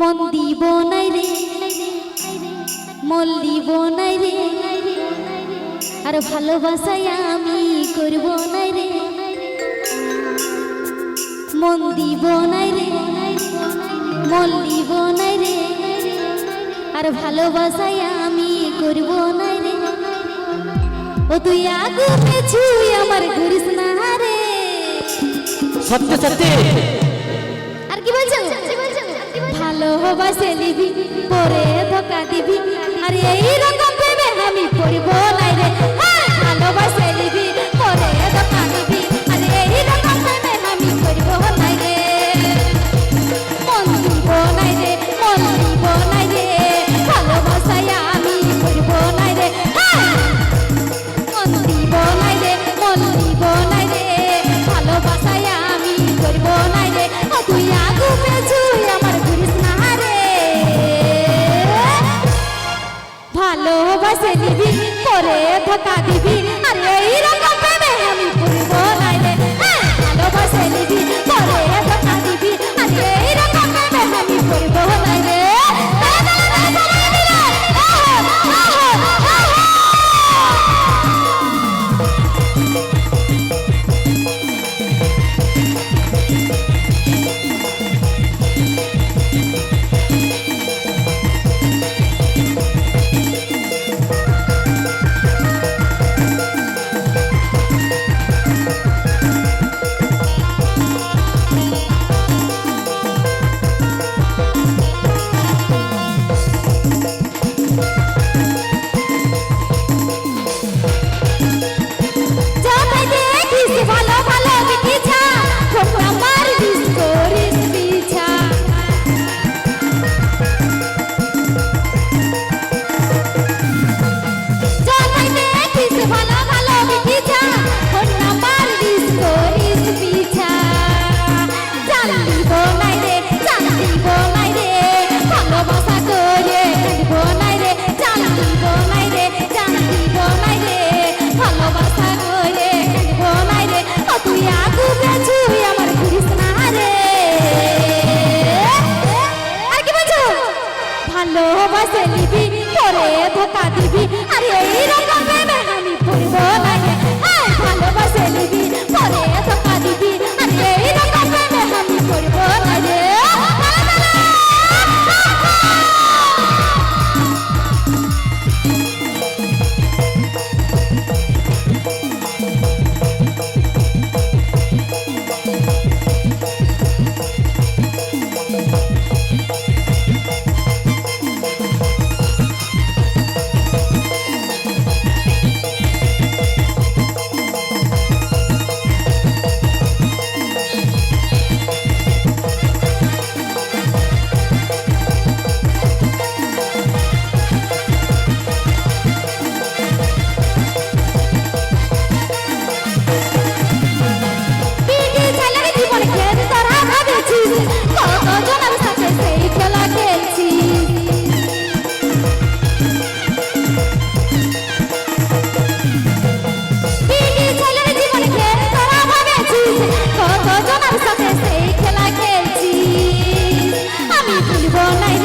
মন দিব নাই রে, মন দিব নাই রে, আর ভালোবাসায় আমি করব নাই রে। মন দিব নাই রে, মন দিব নাই রে, আর ভালোবাসায় আমি করব নাই রে। ও তুই আগুন ছুঁই আমার ঘুরিস রে সত্যি সত্যি। ভালোবাসে নিবি পরে ধোকা দিবি। আর এইরকম প্রেমে আমি পড়িব নাই রে হ্যাঁ, ভালোবাসে ভালোবাসে নিবি পরে ধোকা দিবি। আরে এইরকম ভালোবাসে নিবি তোরে ধোকা দিবি। আরে এইরকম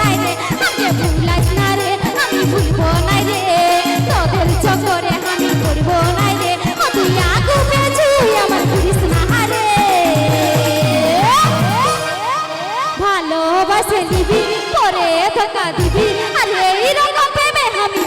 নাই রে আমি ভুলাইস না রে, আমি ভুলব নাই রে। তোদের ভালোবাসে দিবি করে ধোকা দিবি, আর এইরকম প্রেমে আমি